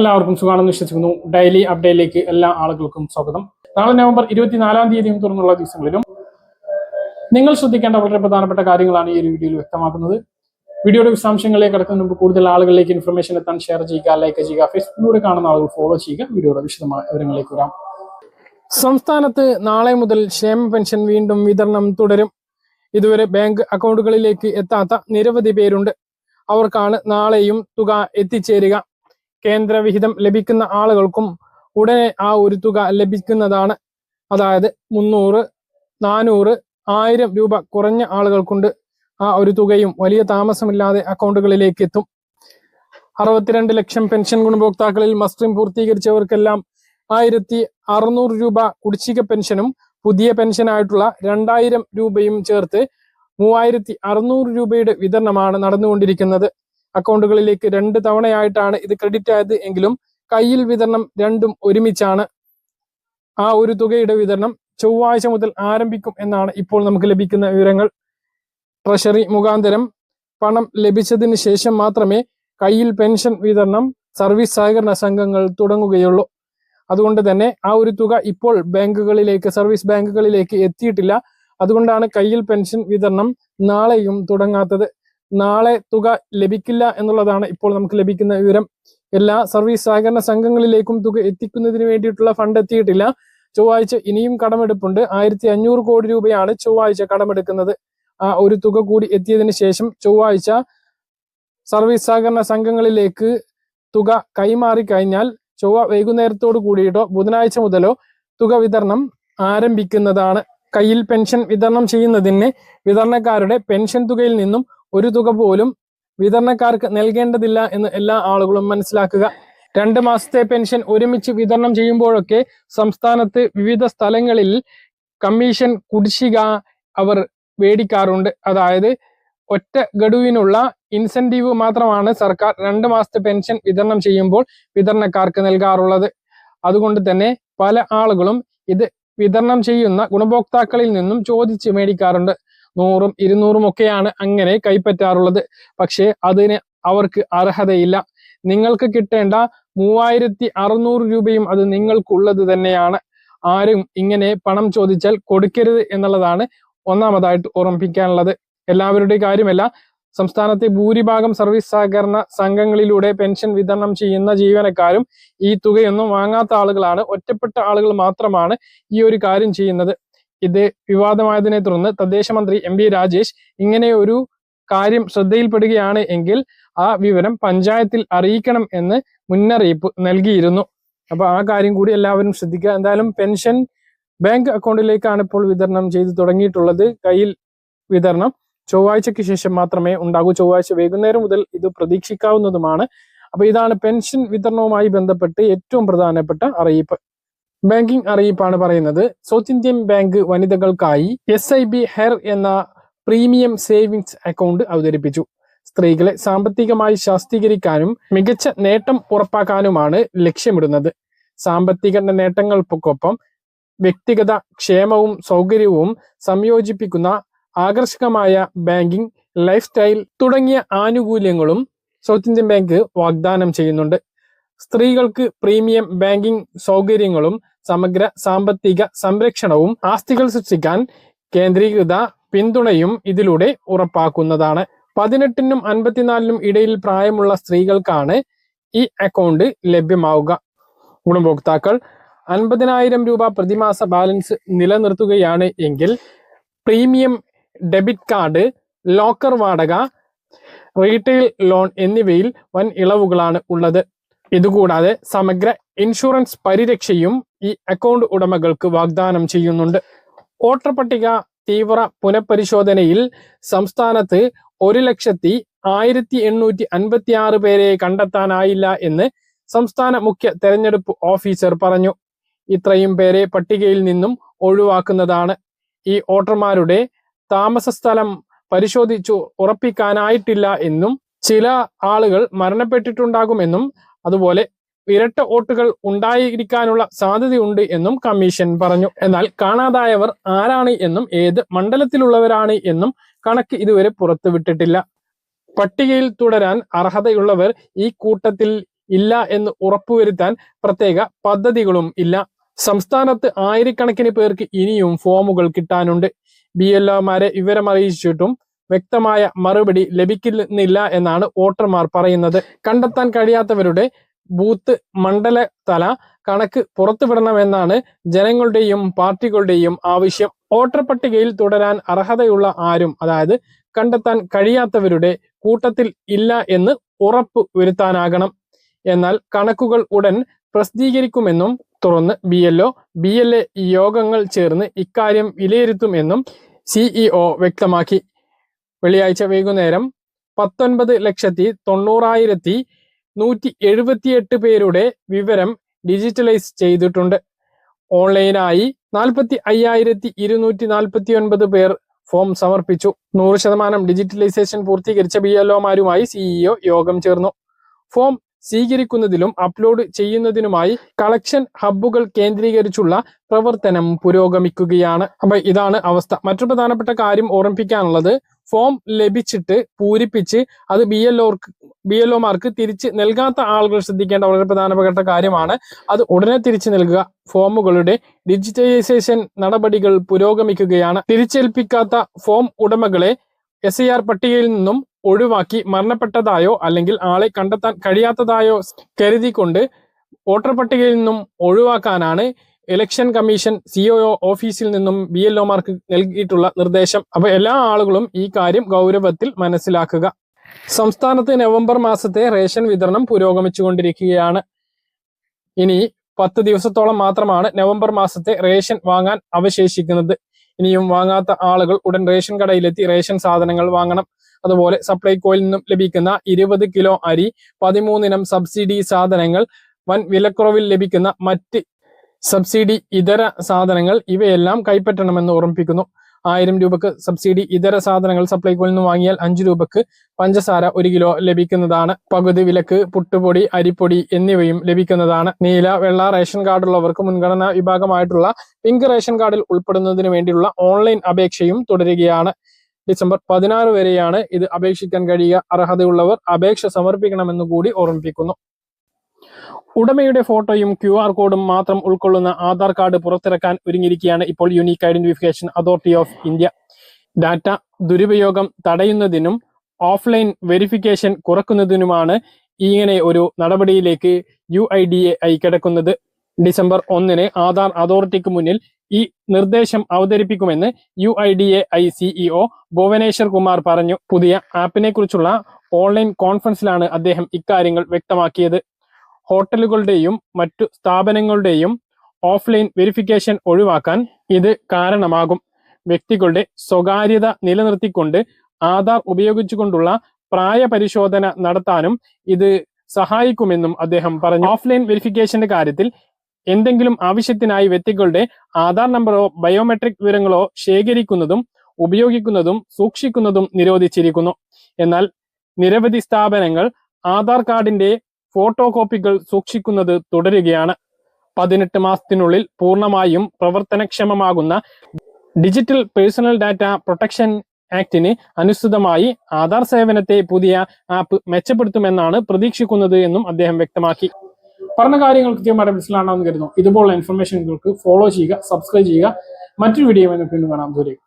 എല്ലാവർക്കും സുഖമാണെന്ന് വിശ്വസിക്കുന്നു. ഡെയിലി അപ്ഡേറ്റിലേക്ക് എല്ലാ ആളുകൾക്കും സ്വാഗതം. നാളെ നവംബർ ഇരുപത്തിനാലാം തീയതിയും തുറന്നുള്ള ദിവസങ്ങളിലും നിങ്ങൾ ശ്രദ്ധിക്കേണ്ട വളരെ പ്രധാനപ്പെട്ട കാര്യങ്ങളാണ് ഈ ഒരു വീഡിയോയിൽ വ്യക്തമാക്കുന്നത്. വീഡിയോയുടെ വിശദാംശങ്ങളിലേക്ക് കിടക്കുന്ന മുമ്പ് കൂടുതൽ ആളുകളിലേക്ക് ഇൻഫർമേഷൻ എത്താൻ ഷെയർ ചെയ്യുക ലൈക്ക് ചെയ്യുക ഫേസ്ബുക്കിലൂടെ കാണുന്ന ആളുകൾ ഫോളോ ചെയ്യുക. വീഡിയോയുടെ വിശദമായ വിവരങ്ങളിലേക്ക് വരാം. സംസ്ഥാനത്ത് നാളെ മുതൽ ക്ഷേമ പെൻഷൻ വീണ്ടും വിതരണം തുടരും. ഇതുവരെ ബാങ്ക് അക്കൗണ്ടുകളിലേക്ക് എത്താത്ത നിരവധി പേരുണ്ട്. അവർക്കാണ് നാളെയും തുക എത്തിച്ചേരുക. കേന്ദ്ര വിഹിതം ലഭിക്കുന്ന ആളുകൾക്കും ഉടനെ ആ ഒരു തുക ലഭിക്കുന്നതാണ്. അതായത് മുന്നൂറ് നാനൂറ് ആയിരം രൂപ കുറഞ്ഞ ആളുകൾക്കുണ്ട് ആ ഒരു തുകയും വലിയ താമസമില്ലാതെ അക്കൗണ്ടുകളിലേക്ക് എത്തും. അറുപത്തിരണ്ട് ലക്ഷം പെൻഷൻ ഗുണഭോക്താക്കളിൽ മസ്റ്ററിംഗ് പൂർത്തീകരിച്ചവർക്കെല്ലാം ആയിരത്തി അറുന്നൂറ് രൂപ കുടിശ്ശിക പെൻഷനും പുതിയ പെൻഷനായിട്ടുള്ള രണ്ടായിരം രൂപയും ചേർത്ത് മൂവായിരത്തി അറുന്നൂറ് രൂപയുടെ വിതരണമാണ് നടന്നുകൊണ്ടിരിക്കുന്നത്. അക്കൗണ്ടുകളിലേക്ക് രണ്ട് തവണയായിട്ടാണ് ഇത് ക്രെഡിറ്റ് ആയത് എങ്കിലും കയ്യിൽ വിതരണം രണ്ടും ഒരുമിച്ചാണ്. ആ ഒരു തുകയുടെ വിതരണം ചൊവ്വാഴ്ച മുതൽ ആരംഭിക്കും എന്നാണ് ഇപ്പോൾ നമുക്ക് ലഭിക്കുന്ന വിവരങ്ങൾ. ട്രഷറി മുഖാന്തരം പണം ലഭിച്ചതിന് ശേഷം മാത്രമേ കയ്യിൽ പെൻഷൻ വിതരണം സർവീസ് സഹകരണ സംഘങ്ങൾ തുടങ്ങുകയുള്ളൂ. അതുകൊണ്ട് തന്നെ ആ ഒരു തുക ഇപ്പോൾ ബാങ്കുകളിലേക്ക് സർവീസ് ബാങ്കുകളിലേക്ക് എത്തിയിട്ടില്ല. അതുകൊണ്ടാണ് കയ്യിൽ പെൻഷൻ വിതരണം നാളെയും തുടങ്ങാത്തത്. നാളെ തുക ലഭിക്കില്ല എന്നുള്ളതാണ് ഇപ്പോൾ നമുക്ക് ലഭിക്കുന്ന വിവരം. എല്ലാ സർവീസ് സഹകരണ സംഘങ്ങളിലേക്കും തുക എത്തിക്കുന്നതിന് വേണ്ടിയിട്ടുള്ള ഫണ്ട് എത്തിയിട്ടില്ല. ചൊവ്വാഴ്ച ഇനിയും കടമെടുപ്പുണ്ട്. ആയിരത്തി അഞ്ഞൂറ് കോടി രൂപയാണ് ചൊവ്വാഴ്ച കടമെടുക്കുന്നത്. ആ ഒരു തുക കൂടി എത്തിയതിന് ശേഷം ചൊവ്വാഴ്ച സർവീസ് സഹകരണ സംഘങ്ങളിലേക്ക് തുക കൈമാറി കഴിഞ്ഞാൽ ചൊവ്വ വൈകുന്നേരത്തോട് കൂടിയിട്ടോ ബുധനാഴ്ച മുതലോ തുക വിതരണം ആരംഭിക്കുന്നതാണ്. കയ്യിൽ പെൻഷൻ വിതരണം ചെയ്യുന്നതിന് വിതരണക്കാരുടെ പെൻഷൻ തുകയിൽ നിന്നും ഒരു തുക പോലും വിതരണക്കാർക്ക് നൽകേണ്ടതില്ല എന്ന് എല്ലാ ആളുകളും മനസ്സിലാക്കുക. രണ്ട് മാസത്തെ പെൻഷൻ ഒരുമിച്ച് വിതരണം ചെയ്യുമ്പോഴൊക്കെ സംസ്ഥാനത്ത് വിവിധ സ്ഥലങ്ങളിൽ കമ്മീഷൻ കുടിശ്ശിക അവർ മേടിക്കാറുണ്ട്. അതായത് ഒറ്റ ഗഡുവിനുള്ള ഇൻസെന്റീവ് മാത്രമാണ് സർക്കാർ രണ്ട് മാസത്തെ പെൻഷൻ വിതരണം ചെയ്യുമ്പോൾ വിതരണക്കാർക്ക് നൽകാറുള്ളത്. അതുകൊണ്ട് തന്നെ പല ആളുകളും ഇത് വിതരണം ചെയ്യുന്ന ഗുണഭോക്താക്കളിൽ നിന്നും ചോദിച്ച് മേടിക്കാറുണ്ട്. നൂറും ഇരുന്നൂറും ഒക്കെയാണ് അങ്ങനെ കൈപ്പറ്റാറുള്ളത്. പക്ഷേ അതിന് അവർക്ക് അർഹതയില്ല. നിങ്ങൾക്ക് കിട്ടേണ്ട മൂവായിരത്തി അറുന്നൂറ് രൂപയും അത് നിങ്ങൾക്കുള്ളത് തന്നെയാണ്. ആരും ഇങ്ങനെ പണം ചോദിച്ചാൽ കൊടുക്കരുത് എന്നുള്ളതാണ് ഒന്നാമതായിട്ട് ഓർമ്മിപ്പിക്കാനുള്ളത്. എല്ലാവരുടെയും കാര്യമല്ല. സംസ്ഥാനത്തെ ഭൂരിഭാഗം സർവീസ് സഹകരണ സംഘങ്ങളിലൂടെ പെൻഷൻ വിതരണം ചെയ്യുന്ന ജീവനക്കാരും ഈ തുകയൊന്നും വാങ്ങാത്ത ആളുകളാണ്. ഒറ്റപ്പെട്ട ആളുകൾ മാത്രമാണ് ഈ ഒരു കാര്യം ചെയ്യുന്നത്. ഇത് വിവാദമായതിനെ തുടർന്ന് തദ്ദേശ മന്ത്രി എം വി രാജേഷ് ഇങ്ങനെ ഒരു കാര്യം ശ്രദ്ധയിൽപ്പെടുകയാണ് എങ്കിൽ ആ വിവരം പഞ്ചായത്തിൽ അറിയിക്കണം എന്ന് മുന്നറിയിപ്പ് നൽകിയിരുന്നു. അപ്പൊ ആ കാര്യം കൂടി എല്ലാവരും ശ്രദ്ധിക്കുക. എന്തായാലും പെൻഷൻ ബാങ്ക് അക്കൗണ്ടിലേക്കാണ് ഇപ്പോൾ വിതരണം ചെയ്തു തുടങ്ങിയിട്ടുള്ളത്. കയ്യിൽ വിതരണം ചൊവ്വാഴ്ചയ്ക്ക് ശേഷം മാത്രമേ ഉണ്ടാകൂ. ചൊവ്വാഴ്ച വൈകുന്നേരം മുതൽ ഇത് പ്രതീക്ഷിക്കാവുന്നതുമാണ്. അപ്പൊ ഇതാണ് പെൻഷൻ വിതരണവുമായി ബന്ധപ്പെട്ട് ഏറ്റവും പ്രധാനപ്പെട്ട അറിയിപ്പ്. ബാങ്കിംഗ് അറിയിപ്പാണ് പറയുന്നത്. സൗത്ത് ഇന്ത്യൻ ബാങ്ക് വനിതകൾക്കായി എസ് ഐ ബി ഹെർ എന്ന പ്രീമിയം സേവിങ്സ് അക്കൗണ്ട് അവതരിപ്പിച്ചു. സ്ത്രീകളെ സാമ്പത്തികമായി ശാസ്തീകരിക്കാനും മികച്ച നേട്ടം ഉറപ്പാക്കാനുമാണ് ലക്ഷ്യമിടുന്നത്. സാമ്പത്തിക നേട്ടങ്ങൾക്കൊപ്പം വ്യക്തിഗത ക്ഷേമവും സൗകര്യവും സംയോജിപ്പിക്കുന്ന ആകർഷകമായ ബാങ്കിംഗ് ലൈഫ് സ്റ്റൈൽ തുടങ്ങിയ ആനുകൂല്യങ്ങളും സൗത്ത് ഇന്ത്യൻ ബാങ്ക് വാഗ്ദാനം ചെയ്യുന്നുണ്ട്. സ്ത്രീകൾക്ക് പ്രീമിയം ബാങ്കിംഗ് സൗകര്യങ്ങളും സമഗ്ര സാമ്പത്തിക സംരക്ഷണവും ആസ്തികൾ സൃഷ്ടിക്കാൻ കേന്ദ്രീകൃത പിന്തുണയും ഇതിലൂടെ ഉറപ്പാക്കുന്നതാണ്. പതിനെട്ടിനും അൻപത്തിനാലിനും ഇടയിൽ പ്രായമുള്ള സ്ത്രീകൾക്കാണ് ഈ അക്കൗണ്ട് ലഭ്യമാവുക. ഗുണഭോക്താക്കൾ അൻപതിനായിരം രൂപ പ്രതിമാസ ബാലൻസ് നിലനിർത്തുകയാണ് എങ്കിൽ പ്രീമിയം ഡെബിറ്റ് കാർഡ് ലോക്കർ വാടക റീറ്റെയിൽ ലോൺ എന്നിവയിൽ വൻ ഇളവുകളാണ് ഉള്ളത്. ഇതുകൂടാതെ സമഗ്ര ഇൻഷുറൻസ് പരിരക്ഷയും ഈ അക്കൗണ്ട് ഉടമകൾക്ക് വാഗ്ദാനം ചെയ്യുന്നുണ്ട്. വോട്ടർ പട്ടിക തീവ്ര പുനഃപരിശോധനയിൽ സംസ്ഥാനത്ത് ഒരു ലക്ഷത്തി ആയിരത്തി എണ്ണൂറ്റി അൻപത്തി ആറ് പേരെ കണ്ടെത്താനായില്ല എന്ന് സംസ്ഥാന മുഖ്യ തെരഞ്ഞെടുപ്പ് ഓഫീസർ പറഞ്ഞു. ഇത്രയും പേരെ പട്ടികയിൽ നിന്നും ഒഴിവാക്കുന്നതാണ്. ഈ വോട്ടർമാരുടെ താമസ സ്ഥലം പരിശോധിച്ചു ഉറപ്പിക്കാനായിട്ടില്ല എന്നും ചില ആളുകൾ മരണപ്പെട്ടിട്ടുണ്ടാകുമെന്നും അതുപോലെ ഇരട്ട വോട്ടുകൾ ഉണ്ടായിരിക്കാനുള്ള സാധ്യതയുണ്ട് എന്നും കമ്മീഷൻ പറഞ്ഞു. എന്നാൽ കാണാതായവർ ആരാണ് എന്നും ഏത് മണ്ഡലത്തിലുള്ളവരാണ് എന്നും കണക്ക് ഇതുവരെ പുറത്തുവിട്ടിട്ടില്ല. പട്ടികയിൽ തുടരാൻ അർഹതയുള്ളവർ ഈ കൂട്ടത്തിൽ ഇല്ല എന്ന് ഉറപ്പുവരുത്താൻ പ്രത്യേക പദ്ധതികളും ഇല്ല. സംസ്ഥാനത്ത് ആയിരക്കണക്കിന് പേർക്ക് ഇനിയും ഫോമുകൾ കിട്ടാനുണ്ട്. ബി എൽ ഒമാരെ വിവരമറിയിച്ചിട്ടും വ്യക്തമായ മറുപടി ലഭിക്കുന്നില്ല എന്നാണ് വോട്ടർമാർ പറയുന്നത്. കണ്ടെത്താൻ കഴിയാത്തവരുടെ ബൂത്ത് മണ്ഡല തല കണക്ക് പുറത്തുവിടണമെന്നാണ് ജനങ്ങളുടെയും പാർട്ടികളുടെയും ആവശ്യം. വോട്ടർ പട്ടികയിൽ തുടരാൻ അർഹതയുള്ള ആരും അതായത് കണ്ടെത്താൻ കഴിയാത്തവരുടെ കൂട്ടത്തിൽ ഇല്ല എന്ന് ഉറപ്പ് വരുത്താനാകണം. എന്നാൽ കണക്കുകൾ ഉടൻ പ്രസിദ്ധീകരിക്കുമെന്നും തുറന്ന് B L O B L A യോഗങ്ങൾ ചേർന്ന് ഇക്കാര്യം വിലയിരുത്തുമെന്നും സിഇഒ വ്യക്തമാക്കി. വെള്ളിയാഴ്ച വൈകുന്നേരം പത്തൊൻപത് ലക്ഷത്തി തൊണ്ണൂറായിരത്തി നൂറ്റി എഴുപത്തിയെട്ട് പേരുടെ വിവരം ഡിജിറ്റലൈസ് ചെയ്തിട്ടുണ്ട്. ഓൺലൈനായി നാൽപ്പത്തി അയ്യായിരത്തി ഇരുന്നൂറ്റി നാൽപ്പത്തി ഒൻപത് പേർ ഫോം സമർപ്പിച്ചു. നൂറ് ശതമാനം ഡിജിറ്റലൈസേഷൻ പൂർത്തീകരിച്ച ബി എൽ ഒമാരുമായി സിഇഒ യോഗം ചേർന്നു. ഫോം സ്വീകരിക്കുന്നതിലും അപ്ലോഡ് ചെയ്യുന്നതിനുമായി കളക്ഷൻ ഹബ്ബുകൾ കേന്ദ്രീകരിച്ചുള്ള പ്രവർത്തനം പുരോഗമിക്കുകയാണ്. അപ്പൊ ഇതാണ് അവസ്ഥ. മറ്റൊരു പ്രധാനപ്പെട്ട കാര്യം ഓർമ്മിപ്പിക്കാനുള്ളത് ഫോം ലഭിച്ചിട്ട് പൂരിപ്പിച്ച് അത് ബി എൽ ഒർക്ക് ബി എൽ ഒമാർക്ക് തിരിച്ച് നൽകാത്ത ആളുകൾ ശ്രദ്ധിക്കേണ്ട വളരെ പ്രധാനപ്പെട്ട കാര്യമാണ്. അത് ഉടനെ തിരിച്ചു നൽകുക. ഫോമുകളുടെ ഡിജിറ്റലൈസേഷൻ നടപടികൾ പുരോഗമിക്കുകയാണ്. തിരിച്ചേൽപ്പിക്കാത്ത ഫോം ഉടമകളെ എസ് പട്ടികയിൽ നിന്നും ഒഴിവാക്കി മരണപ്പെട്ടതായോ അല്ലെങ്കിൽ ആളെ കണ്ടെത്താൻ കഴിയാത്തതായോ കരുതിക്കൊണ്ട് വോട്ടർ പട്ടികയിൽ നിന്നും ഒഴിവാക്കാനാണ് ഇലക്ഷൻ കമ്മീഷൻ സിഒഒ ഓഫീസിൽ നിന്നും ബി എൽ ഒമാർക്ക് നൽകിയിട്ടുള്ള നിർദ്ദേശം. അപ്പൊ എല്ലാ ആളുകളും ഈ കാര്യം ഗൗരവത്തിൽ മനസ്സിലാക്കുക. സംസ്ഥാനത്ത് നവംബർ മാസത്തെ റേഷൻ വിതരണം പുരോഗമിച്ചുകൊണ്ടിരിക്കുകയാണ്. ഇനി പത്ത് ദിവസത്തോളം മാത്രമാണ് നവംബർ മാസത്തെ റേഷൻ വാങ്ങാൻ അവശേഷിക്കുന്നത്. ഇനിയും വാങ്ങാത്ത ആളുകൾ ഉടൻ റേഷൻ കടയിലെത്തി റേഷൻ സാധനങ്ങൾ വാങ്ങണം. അതുപോലെ സപ്ലൈകോയിൽ നിന്നും ലഭിക്കുന്ന ഇരുപത് കിലോ അരി പതിമൂന്നിനം സബ്സിഡി സാധനങ്ങൾ വൻ വിലക്കുറവിൽ ലഭിക്കുന്ന മറ്റ് സബ്സിഡി ഇതര സാധനങ്ങൾ ഇവയെല്ലാം കൈപ്പറ്റണമെന്ന് ഓർമ്മിപ്പിക്കുന്നു. ആയിരം രൂപക്ക് സബ്സിഡി ഇതര സാധനങ്ങൾ സപ്ലൈകോയിൽ നിന്ന് വാങ്ങിയാൽ അഞ്ചു രൂപക്ക് പഞ്ചസാര ഒരു കിലോ ലഭിക്കുന്നതാണ്. പകുതി വിലക്ക് പുട്ടുപൊടി അരിപ്പൊടി എന്നിവയും ലഭിക്കുന്നതാണ്. നീല വെള്ള റേഷൻ കാർഡുള്ളവർക്ക് മുൻഗണനാ വിഭാഗമായിട്ടുള്ള പിങ്ക് റേഷൻ കാർഡിൽ ഉൾപ്പെടുന്നതിന് വേണ്ടിയുള്ള ഓൺലൈൻ അപേക്ഷയും തുടരുകയാണ്. ഡിസംബർ പതിനാറ് വരെയാണ് ഇത് അപേക്ഷിക്കാൻ കഴിയുക. അർഹതയുള്ളവർ അപേക്ഷ സമർപ്പിക്കണമെന്ന് കൂടി ഓർമ്മിപ്പിക്കുന്നു. ഉടമയുടെ ഫോട്ടോയും ക്യു ആർ കോഡും മാത്രം ഉൾക്കൊള്ളുന്ന ആധാർ കാർഡ് പുറത്തിറക്കാൻ ഒരുങ്ങിയിരിക്കുകയാണ് ഇപ്പോൾ unique identification authority of India data ദുരുപയോഗം തടയുന്നതിനും ഓഫ്ലൈൻ വെരിഫിക്കേഷൻ കുറക്കുന്നതിനുമാണ് ഇങ്ങനെ ഒരു നടപടിയിലേക്ക് U I D A I കിടക്കുന്നത്. ഡിസംബർ ഒന്നിന് ആധാർ അതോറിറ്റിക്ക് മുന്നിൽ ഈ നിർദ്ദേശം അവതരിപ്പിക്കുമെന്ന് U I D A I CEO Bhuvaneshwar Kumar പറഞ്ഞു. പുതിയ ആപ്പിനെ കുറിച്ചുള്ള ഓൺലൈൻ കോൺഫറൻസിലാണ് അദ്ദേഹം ഇക്കാര്യങ്ങൾ വ്യക്തമാക്കിയത്. ഹോട്ടലുകളുടെയും മറ്റു സ്ഥാപനങ്ങളുടെയും ഓഫ്ലൈൻ വെരിഫിക്കേഷൻ ഒഴിവാക്കാൻ ഇത് കാരണമാകും. വ്യക്തികളുടെ സ്വകാര്യത നിലനിർത്തിക്കൊണ്ട് ആധാർ ഉപയോഗിച്ചുകൊണ്ടുള്ള പ്രായപരിശോധന നടത്താനും ഇത് സഹായിക്കുമെന്നും അദ്ദേഹം പറഞ്ഞു. ഓഫ്ലൈൻ വെരിഫിക്കേഷന്റെ കാര്യത്തിൽ എന്തെങ്കിലും ആവശ്യത്തിനായി വ്യക്തികളുടെ ആധാർ നമ്പറോ ബയോമെട്രിക് വിവരങ്ങളോ ശേഖരിക്കുന്നതും ഉപയോഗിക്കുന്നതും സൂക്ഷിക്കുന്നതും നിരോധിച്ചിരിക്കുന്നു. എന്നാൽ നിരവധി സ്ഥാപനങ്ങൾ ആധാർ കാർഡിന്റെ ഫോട്ടോ കോപ്പികൾ സൂക്ഷിക്കുന്നത് തുടരുകയാണ്. പതിനെട്ട് മാസത്തിനുള്ളിൽ പൂർണമായും പ്രവർത്തനക്ഷമമാകുന്ന ഡിജിറ്റൽ പേഴ്സണൽ ഡാറ്റ പ്രൊട്ടക്ഷൻ ആക്ടിന് അനുസൃതമായി ആധാർ സേവനത്തെ പുതിയ ആപ്പ് മെച്ചപ്പെടുത്തുമെന്നാണ് പ്രതീക്ഷിക്കുന്നത് എന്നും അദ്ദേഹം വ്യക്തമാക്കി. പറഞ്ഞ കാര്യങ്ങൾ കൃത്യമായിട്ട് മനസ്സിലാണെന്ന് കരുതുന്നു. ഇതുപോലുള്ള ഇൻഫർമേഷനുകൾക്ക് ഫോളോ ചെയ്യുക സബ്സ്ക്രൈബ് ചെയ്യുക. മറ്റൊരു വീഡിയോ വീണ്ടും കാണാം. ദൂരേക്ക്